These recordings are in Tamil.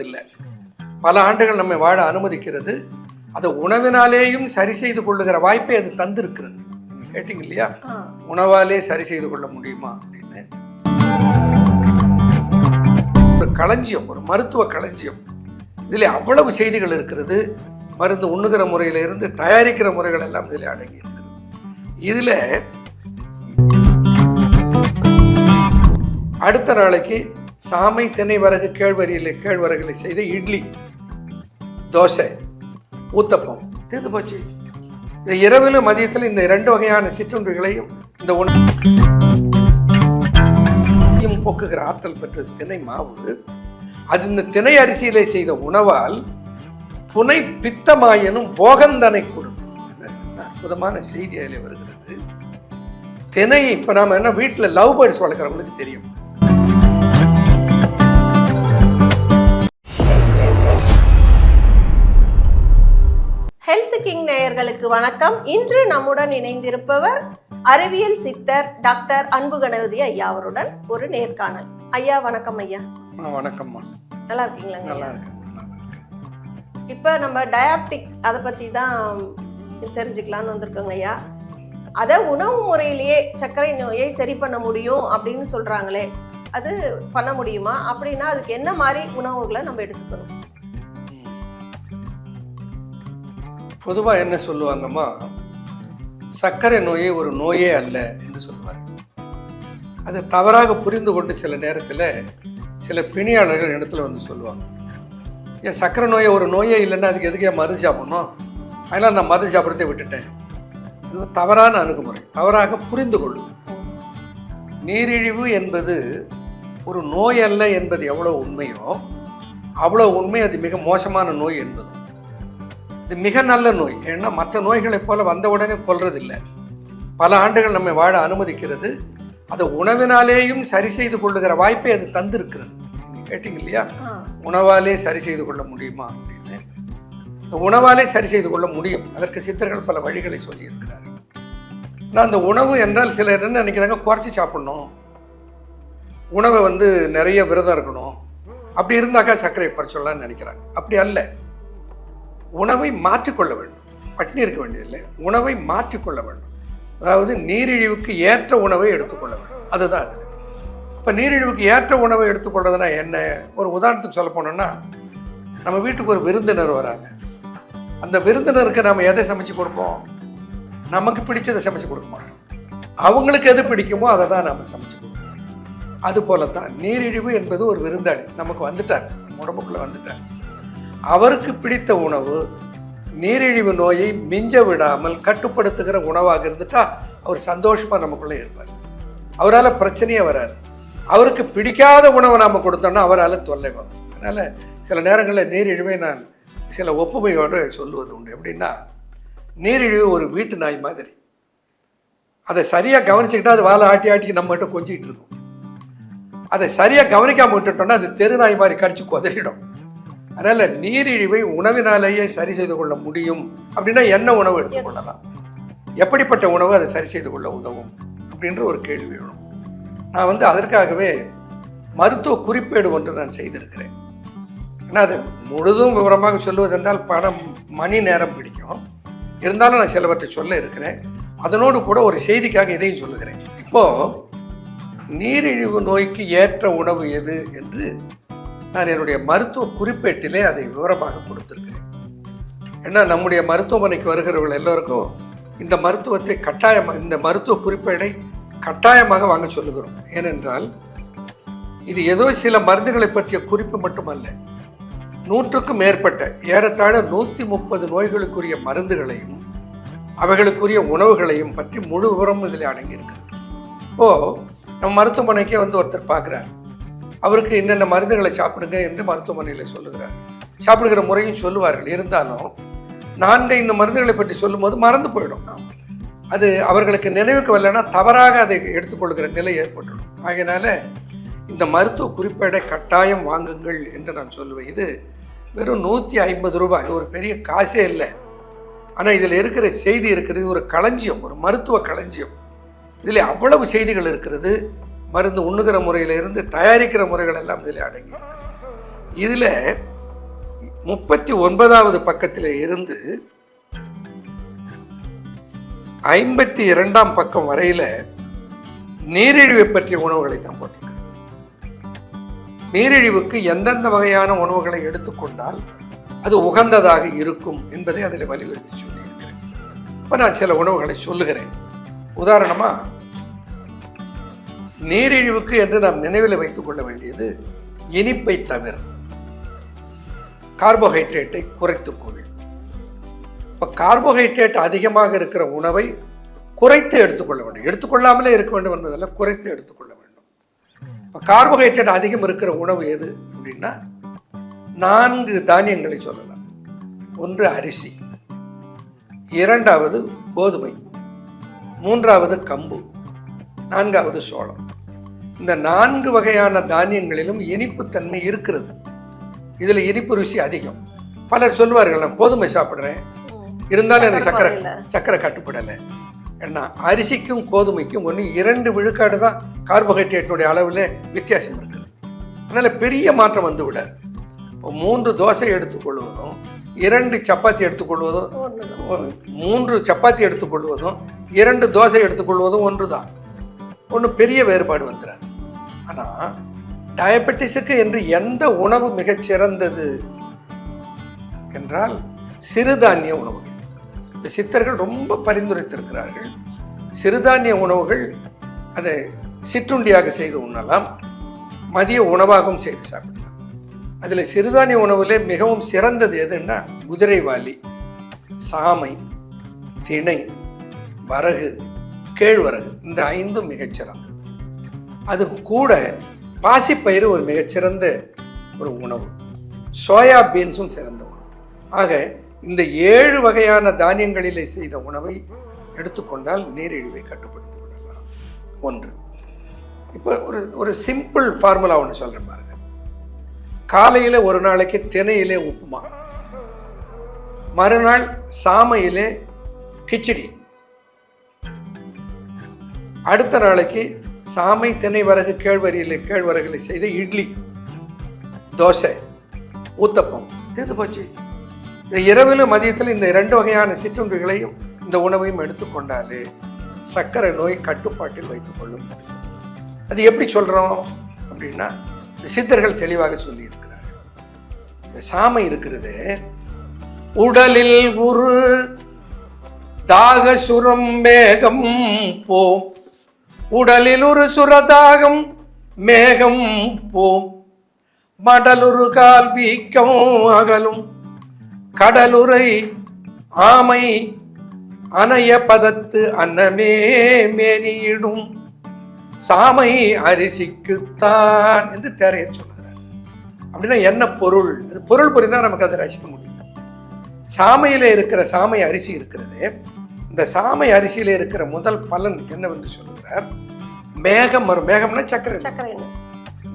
கொள்றதில்லை பல ஆண்டுகள் நம்மை வாழ அனுமதிக்கிறது. அதை உணவினாலேயும் சரி செய்து கொள்ளுகிற வாய்ப்பை அது தந்திருக்கிறது. நீங்க கேட்டீங்க இல்லையா. உணவாலே சரி செய்து கொள்ள முடியுமா அப்படின்னு. ஒரு களஞ்சியம் ஒரு மருத்துவ களஞ்சியம். இதில் அவ்வளவு செய்திகள் இருக்கிறது. மருந்து உண்ணுகிற முறையில இருந்து தயாரிக்கிற முறைகள் எல்லாம் இதில் அடங்கி இருக்கிறது இதில் அடுத்த நாளைக்கு சாமை தினை வரகு கேழ்வரியில் கேழ்வரகுல செய்த இட்லி தோசை ஊத்தப்பம். தீர்ந்து போச்சு. இந்த இரவிலும் மதியத்தில் இந்த இரண்டு வகையான சிற்றுண்டுகளையும் இந்த உணவு போக்குகிற ஆற்றல் பெற்றது திணை மாவு. அது இந்த திணை அரிசியிலே செய்த உணவால் புனை பித்தமாயனும் போகந்தனை கொடுத்து. அற்புதமான செய்தி அதில் வருகிறது. தினை இப்போ நாம் என்ன வீட்டில் லவ் பேர்ட்ஸ் வளர்க்குறவங்களுக்கு தெரியும். ஹெல்த் கிங் நேயர்களுக்கு வணக்கம். இன்று நம்முடன் இணைந்திருப்பவர் அறிவியல் சித்தர் டாக்டர் அன்பு கணபதி ஐயா அவருடன் ஒரு நேர்காணல். ஐயா வணக்கம் ஐயா. அம்மா, வணக்கம்மா. நல்லா? இருக்கேன் நல்லா இருக்கேன். இப்போ நம்ம டயாப்டிக் அதை பற்றி தான் தெரிஞ்சுக்கலான்னு வந்திருக்கோங்க ஐயா. அதை உணவு முறையிலேயே சர்க்கரை நோயை சரி பண்ண முடியும் அப்படின்னு சொல்கிறாங்களே அது பண்ண முடியுமா? அப்படின்னா அதுக்கு என்ன மாதிரி உணவுகளை நம்ம எடுத்துக்கணும்? பொதுவாக என்ன சொல்லுவாங்கம்மா? சர்க்கரை நோயே ஒரு நோயே அல்ல என்று சொல்லுவாங்க. அது தவறாக புரிந்து கொண்டு சில நேரத்தில் சில பிணியாளர்கள் இடத்துல வந்து சொல்லுவாங்க. ஏன் சர்க்கரை நோயை ஒரு நோயே இல்லைன்னா அதுக்கு எதுக்கு ஏன் மருந்து சாப்பிடணும்? அதனால் நான் மருந்து சாப்பிட்றதே விட்டுட்டேன். இது தவறான அணுகுமுறை. தவறாக புரிந்து கொள்ளுது நீரிழிவு என்பது ஒரு நோய் அல்ல என்பது எவ்வளோ உண்மையோ அவ்வளோ உண்மை அது மிக மோசமான நோய் என்பதும் இது மிக நல்ல நோய். ஏன்னா மற்ற நோய்களைப் போல வந்த உடனே கொல்றதில்லை. பல ஆண்டுகள் நம்மை வாழ அனுமதிக்கிறது. அதை உணவினாலேயும் சரி செய்து கொள்ளுகிற வாய்ப்பை அது தந்திருக்கிறது. நீங்கள் கேட்டீங்க இல்லையா உணவாலே சரி செய்து கொள்ள முடியுமா அப்படின்னு. இந்த உணவாலே சரி செய்து கொள்ள முடியும். அதற்கு சித்தர்கள் பல வழிகளை சொல்லியிருக்கிறார்கள். ஆனால் அந்த உணவு என்றால் சிலர் என்ன நினைக்கிறாங்க? குறைச்சி சாப்பிடணும். உணவை வந்து நிறைய விரதம் இருக்கணும். அப்படி இருந்தாக்கா சர்க்கரையை குறைச்சிடலாம்னு நினைக்கிறாங்க. அப்படி அல்ல. உணவை மாற்றிக்கொள்ள வேண்டும். பட்டினி இருக்க வேண்டியதில்லை. உணவை மாற்றிக்கொள்ள வேண்டும். அதாவது நீரிழிவுக்கு ஏற்ற உணவை எடுத்துக்கொள்ள வேண்டும். அதுதான் அது. இப்போ நீரிழிவுக்கு ஏற்ற உணவை எடுத்துக்கொள்றதுனா என்ன? ஒரு உதாரணத்துக்கு சொல்ல போனோம்னா நம்ம வீட்டுக்கு ஒரு விருந்தினர் வராங்க. அந்த விருந்தினருக்கு நம்ம எதை சமைச்சு கொடுப்போம்? நமக்கு பிடிச்சதை சமைச்சு கொடுக்க மாட்டோம். அவங்களுக்கு எது பிடிக்குமோ அதை தான் நம்ம சமைச்சு கொடுப்போம் அது போல தான் நீரிழிவு என்பது ஒரு விருந்தாளி. நமக்கு வந்துட்டார். நம்ம உடம்புக்குள்ளே வந்துட்டார். அவருக்கு பிடித்த உணவு நீரிழிவு நோயை மிஞ்ச விடாமல் கட்டுப்படுத்துகிற உணவாக இருந்துட்டா அவர் சந்தோஷமாக நமக்குள்ளே இருப்பார். அவரால் பிரச்சனையே வராது. அவருக்கு பிடிக்காத உணவை நாம் கொடுத்தோம்னா அவரால் தொல்லை வரும். அதனால் சில நேரங்களில் நீரிழிவை நான் சில ஒப்புமையோடு சொல்லுவது உண்டு. எப்படின்னா நீரிழிவு ஒரு வீட்டு நாய் மாதிரி. அதை சரியாக கவனிச்சுக்கிட்டா அது வாழை ஆட்டி ஆட்டி நம்மகிட்ட கொஞ்சிக்கிட்டு இருக்கும். அதை சரியாக கவனிக்காம விட்டுட்டோம்னா அது தெரு நாய் மாதிரி கடிச்சு கொதறிடும். அதனால் நீரிழிவை உணவினாலேயே சரி செய்து கொள்ள முடியும் அப்படின்னா என்ன உணவு எடுத்துக்கொள்ளலாம் எப்படிப்பட்ட உணவு அதை சரி செய்து கொள்ள உதவும் அப்படின்ற ஒரு கேள்வி வேணும். நான் வந்து அதற்காகவே மருத்துவ குறிப்பேடு ஒன்று நான் செய்திருக்கிறேன். ஏன்னா அது முழுதும் விவரமாக சொல்லுவதென்றால் பணம் மணி நேரம் பிடிக்கும். இருந்தாலும் நான் சிலவற்றை சொல்ல இருக்கிறேன். அதனோடு கூட ஒரு செய்திக்காக இதையும் சொல்லுகிறேன். இப்போது நீரிழிவு நோய்க்கு ஏற்ற உணவு எது என்று நான் என்னுடைய மருத்துவ குறிப்பேட்டிலே அதை விவரமாக கொடுத்திருக்கிறேன். ஏன்னா நம்முடைய மருத்துவமனைக்கு வருகிறவர்கள் எல்லோருக்கும் இந்த மருத்துவத்தை கட்டாயமாக இந்த மருத்துவ குறிப்பேடை கட்டாயமாக வாங்க சொல்லுகிறோம். ஏனென்றால் இது ஏதோ சில மருந்துகளை பற்றிய குறிப்பு மட்டுமல்ல. நூற்றுக்கும் மேற்பட்ட ஏறத்தாழ நூற்றி முப்பது நோய்களுக்குரிய மருந்துகளையும் அவைகளுக்குரிய உணவுகளையும் பற்றி முழு விவரம் இதில் அடங்கியிருக்கிறது. இப்போது நம்ம மருத்துவமனைக்கே வந்து ஒருத்தர் பார்க்குறாரு. அவருக்கு என்னென்ன மருந்துகளை சாப்பிடுங்க என்று மருத்துவமனையில் சொல்லுகிறார். சாப்பிடுகிற முறையும் சொல்லுவார்கள். இருந்தாலும் நான்கு இந்த மருந்துகளை பற்றி சொல்லும்போது மறந்து போயிடும். அது அவர்களுக்கு நினைவுக்கு வரலன்னா தவறாக அதை எடுத்துக்கொள்கிற நிலை ஏற்பட்டுடும். ஆகையினால இந்த மருத்துவ குறிப்பேடை கட்டாயம் வாங்குங்கள் என்று நான் சொல்லுவேன். இது வெறும் நூற்றி ஐம்பது ரூபாய். இது ஒரு பெரிய காசே இல்லை. ஆனால் இதில் இருக்கிற செய்தி இருக்கிறது. ஒரு களஞ்சியம். ஒரு மருத்துவ களஞ்சியம். இதில் அவ்வளவு செய்திகள் இருக்கிறது. மருந்து உண்ணுகிற முறையிலிருந்து தயாரிக்கிற முறைகள் எல்லாம் இதில் அடங்கி இதில் முப்பத்தி ஒன்பதாவது பக்கத்தில் இருந்து ஐம்பத்தி இரண்டாம் பக்கம் வரையில் நீரிழிவை பற்றிய உணவுகளை தான் போட்டிருக்கிறேன் நீரிழிவுக்கு எந்தெந்த வகையான உணவுகளை எடுத்துக்கொண்டால் அது உகந்ததாக இருக்கும் என்பதை அதில் வலியுறுத்தி சொல்லியிருக்கிறேன். இப்போ நான் சில உணவுகளை சொல்லுகிறேன். உதாரணமாக நீரிழிவுக்கு என்று நாம் நினைவில் வைத்துக் கொள்ள வேண்டியது இனிப்பை தவிர. கார்போஹைட்ரேட்டை குறைத்துக்கொள். இப்போ கார்போஹைட்ரேட் அதிகமாக இருக்கிற உணவை குறைத்து எடுத்துக்கொள்ள வேண்டும். எடுத்துக்கொள்ளாமலே இருக்க வேண்டும் என்பதில் குறைத்து எடுத்துக்கொள்ள வேண்டும். இப்போ கார்போஹைட்ரேட் அதிகம் இருக்கிற உணவு எது அப்படின்னா நான்கு தானியங்களை சொல்லலாம். ஒன்று அரிசி இரண்டாவது கோதுமை மூன்றாவது கம்பு நான்காவது சோளம். இந்த நான்கு வகையான தானியங்களிலும் இனிப்புத்தன்மை இருக்கிறது. இதில் இனிப்பு ருசி அதிகம். பலர் சொல்லுவார்கள் நான் கோதுமை சாப்பிட்றேன். இருந்தாலும் எனக்கு சக்கரை. சக்கரை கட்டுப்படலை. ஏன்னா அரிசிக்கும் கோதுமைக்கும் ஒன்று இரண்டு விழுக்காடு தான் கார்போஹைட்ரேட்டுடைய அளவில் வித்தியாசம் இருக்குது. அதனால் பெரிய மாற்றம் வந்து விடாது. இப்போ மூன்று தோசை எடுத்துக்கொள்வதும் இரண்டு சப்பாத்தி எடுத்துக்கொள்வதும். மூன்று சப்பாத்தி எடுத்துக்கொள்வதும் இரண்டு தோசை எடுத்துக்கொள்வதும் ஒன்று தான் ஒன்றும் பெரிய வேறுபாடு வந்துடாது ஆனால் டயபெட்டிஸுக்கு என்று எந்த உணவு மிகச் சிறந்தது என்றால் சிறுதானிய உணவுகள். இந்த சித்தர்கள் ரொம்ப பரிந்துரைத்திருக்கிறார்கள். சிறுதானிய உணவுகள் அதை சிற்றுண்டியாக செய்து உண்ணலாம். மதிய உணவாகவும் செய்து சாப்பிடலாம். அதில் சிறுதானிய உணவுல மிகவும் சிறந்தது எதுன்னா குதிரைவாலி சாமை திணை வரகு கேழ்வரகு இந்த ஐந்தும் மிகச்சிறந்தது அது கூட பாசிப்பயிறு ஒரு மிகச்சிறந்த ஒரு உணவு. சோயா பீன்ஸும் சிறந்த உணவு. ஆக இந்த ஏழு வகையான தானியங்களிலே செய்த உணவை எடுத்துக்கொண்டால் நீரிழிவை கட்டுப்படுத்தி விடலாம் ஒன்று. இப்போ ஒரு ஒரு சிம்பிள் ஃபார்முலா ஒன்று சொல்கிறேன் பாருங்க. காலையில் ஒரு நாளைக்கு தினையிலே உப்புமா. மறுநாள் சாமையிலே கிச்சடி. அடுத்த நாளைக்கு சாமை தினை வரகு கேழ்வரியிலே கேழ்வரகுல செய்த இட்லி தோசை ஊத்தப்பம். தீர்ந்து போச்சு. இந்த இரவிலும் மதியத்தில் இந்த இரண்டு வகையான சிற்றுண்டிகளையும் இந்த உணவையும் எடுத்துக்கொண்டாலே சர்க்கரை நோய் கட்டுப்பாட்டில் வைத்துக் முடியும் அது எப்படி சொல்கிறோம் அப்படின்னா இந்த சித்தர்கள் தெளிவாக சொல்லியிருக்கிறார். இந்த சாமை இருக்கிறது உடலில் உரு தாகசுரம் மேகம் போம் உடலில் ஒரு சுரதாகம் மேகம் போம் மடலுரு கால் வீக்கம் அகலும். கடலுரை ஆமை அணைய பதத்து அன்னமே மேனியிடும். சாமை அரிசிக்குத்தான் என்று தேரையர் சொல்கிறார் அப்படின்னா என்ன பொருள்? அது பொருள் புரிந்தால் நமக்கு அதை ரசிக்க முடியும். சாமையில் இருக்கிற சாமை அரிசி இருக்கிறது இந்த சாமை அரிசியில இருக்கிற முதல் பலன் என்னவென்று சொல்லுகிறார். மேகம் வரும். மேகம்னா சக்கரை நோய்.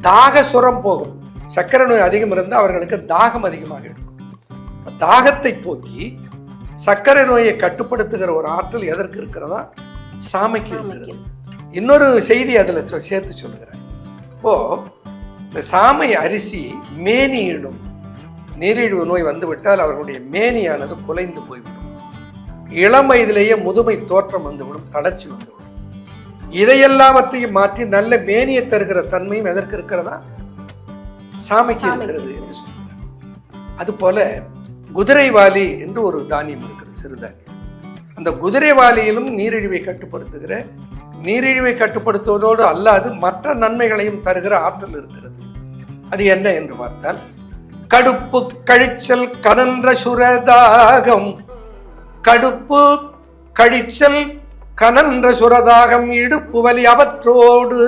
தாக சுரம் போகும். சக்கரை நோய் அதிகம் இருந்தால் அவர்களுக்கு தாகம் அதிகமாக இருக்கும். தாகத்தை போக்கி சர்க்கரை நோயை கட்டுப்படுத்துகிற ஒரு ஆற்றல் எதற்கு இருக்கிறதா? சாமைக்கு இருக்கிறது. இன்னொரு செய்தி அதில் சேர்த்து சொல்லுகிறேன். இப்போ இந்த சாமை அரிசி மேனியிடும் நீரிழிவு நோய் வந்துவிட்டால் அவர்களுடைய மேனியானது குலைந்து போய்விடும். இளம் வயதிலேயே முதுமை தோற்றம் வந்துவிடும் தளர்ச்சி வந்துவிடும். இதையெல்லாவற்றையும் மாற்றி நல்ல மேனியை தருகிற தன்மையும் எதற்கு இருக்கிறதா? சாமைக்கு. இருக்கிறது என்று சொல்கிறார். அதுபோல குதிரைவாலி என்று ஒரு தானியம் இருக்கிறது சிறுதானியம் அந்த குதிரைவாலியிலும் நீரிழிவை கட்டுப்படுத்துகிற நீரிழிவை கட்டுப்படுத்துவதோடு அல்லாது மற்ற நன்மைகளையும் தருகிற ஆற்றல் இருக்கிறது. அது என்ன என்று பார்த்தால் கடுப்பு கழிச்சல் கனன்ற சுரதாகம் கடுப்பு கழிச்சல் கனன்ற சுரதாகம் இடுப்பு வலி அவற்றோடு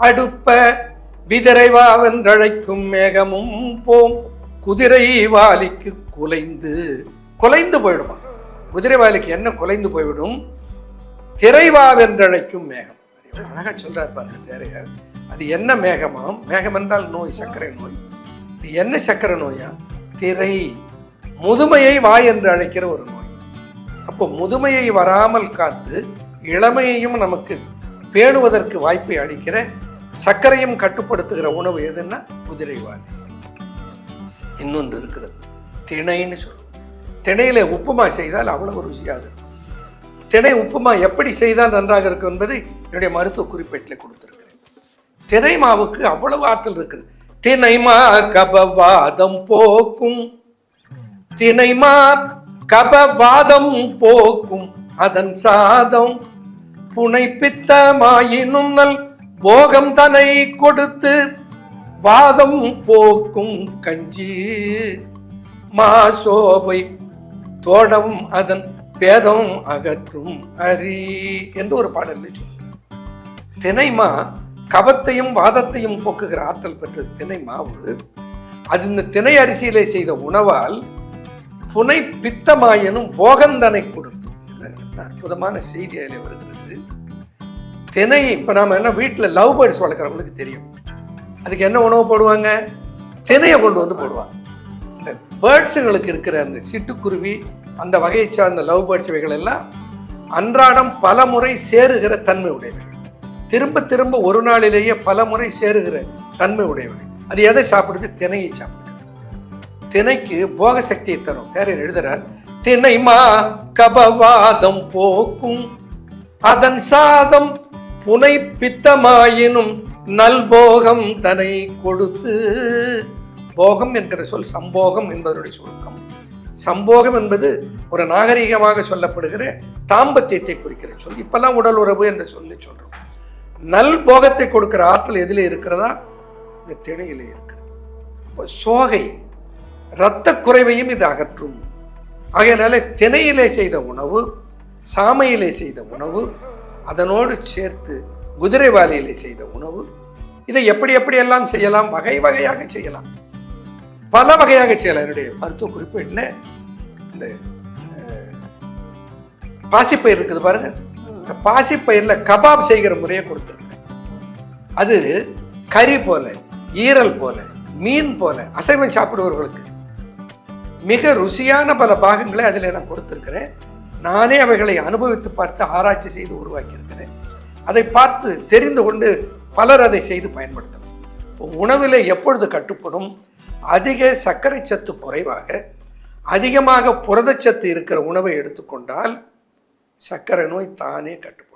அடுப்ப விதிரைவாவென்றழைக்கும் மேகமும் போம். குதிரை வாலிக்கு குலைந்து குலைந்து போயிடுமா? குதிரை வாலிக்கு என்ன குலைந்து போய்விடும்? திரைவாவென்றழைக்கும் மேகம். அது அழகா சொல்றார் பாருங்க தேரையார். அது என்ன மேகமாம்? மேகம் என்றால் நோய் சர்க்கரை நோய். இது என்ன சர்க்கரை நோயா? திரை. முதுமையை வாய் என்று அழைக்கிற ஒரு நோய். அப்போ முதுமையை வராமல் காத்து இளமையையும் நமக்கு பேணுவதற்கு வாய்ப்பை அளிக்கிற சர்க்கரையும் கட்டுப்படுத்துகிற உணவு எதுன்னா குதிரைவாலி. இன்னொன்று இருக்கிறது திணைன்னு சொல்லுவோம் திணையில் உப்புமா செய்தால் அவ்வளவு ருசியாக இருக்கும். திணை உப்புமா எப்படி செய்தால் நன்றாக இருக்கும் என்பதை என்னுடைய மருத்துவ குறிப்பேட்டில் கொடுத்துருக்கிறேன். திணை மாவுக்கு அவ்வளவு ஆற்றல் இருக்குது. திணைமா கபவாதம் போக்கும் தினைமா கபவாதம் போக்கும் அதன் சாதம் புனை பித்தமாயினும் நல் போகம் தனை கொடுத்து வாதம் போக்கும் கஞ்சி. மாசோபை தோடம் அதன் பேதம் அகற்றும் அரி என்று ஒரு பாடல் தினைமா கபத்தையும் வாதத்தையும் போக்குகிற ஆற்றல் பெற்றது தினை மாவு அது இந்த தினை அரிசியிலே செய்த உணவால் புனை பித்தமாயனும் போகந்தனை கொடுத்து அற்புதமான செய்தி அதில் வருகிறது. தினை இப்போ நாம் என்ன வீட்டில் லவ் பேர்ட்ஸ் வளர்க்குறவங்களுக்கு தெரியும். அதுக்கு என்ன உணவு போடுவாங்க? தினையை கொண்டு வந்து போடுவாங்க. இந்த பேர்ட்ஸுங்களுக்கு இருக்கிற அந்த சிட்டுக்குருவி அந்த வகையை சார்ந்த லவ் பேர்ட்ஸ் இவைகள் எல்லாம் அன்றாடம் பல முறை சேருகிற தன்மை உடையவை திரும்ப திரும்ப ஒரு நாளிலேயே பல முறை சேருகிற தன்மை உடையவை அது எதை சாப்பிடுது? தினையை சாப்பிடுது. திணைக்கு போக சக்தியை தரும் தேரையர் எழுதுறார்? திணைமா கபவாதம் போக்கும் அதன் சாதம் புனை பித்தமாயினும் நல்போகம் தனை கொடுத்து. போகம் என்கிற சொல் சம்போகம் என்பதனுடைய சுருக்கம். சம்போகம் என்பது ஒரு நாகரிகமாக சொல்லப்படுகிற தாம்பத்தியத்தை குறிக்கிற சொல். இப்பெல்லாம் உடல் உறவு என்று சொல்லி சொல்கிறோம் நல் போகத்தை கொடுக்கிற ஆற்றல் எதிலே இருக்கிறதா? இந்த திணையிலே இருக்கிறது. சோகை இரத்த குறைவையும் இது அகற்றும். ஆகையினால தினையிலே செய்த உணவு சாமையிலே செய்த உணவு அதனோடு சேர்த்து குதிரைவாலியிலே செய்த உணவு இதை எப்படி எப்படியெல்லாம் செய்யலாம்? வகை வகையாக செய்யலாம். பல வகையாக செய்யலாம். என்னுடைய மருத்துவ குறிப்பேட்டில் இந்த பாசிப்பயிர் இருக்குது பாருங்க. இந்த பாசிப்பயிரில் கபாப் செய்கிற முறையை கொடுத்துருக்கேன் அது கறி போல ஈரல் போல மீன் போல அசைவம் சாப்பிடுபவர்களுக்கு மிக ருசியான பல பாகங்களை அதில் நான் கொடுத்துருக்கிறேன். நானே அவைகளை அனுபவித்து பார்த்து ஆராய்ச்சி செய்து உருவாக்கியிருக்கிறேன். அதை பார்த்து தெரிந்து கொண்டு பலர் அதை செய்து பயன்படுத்தலாம். உணவில் எப்பொழுது கட்டுப்படும்? அதிக சர்க்கரை சத்து குறைவாக அதிகமாக புரதச்சத்து இருக்கிற உணவை எடுத்துக்கொண்டால் சர்க்கரை நோய் தானே கட்டுப்படும்.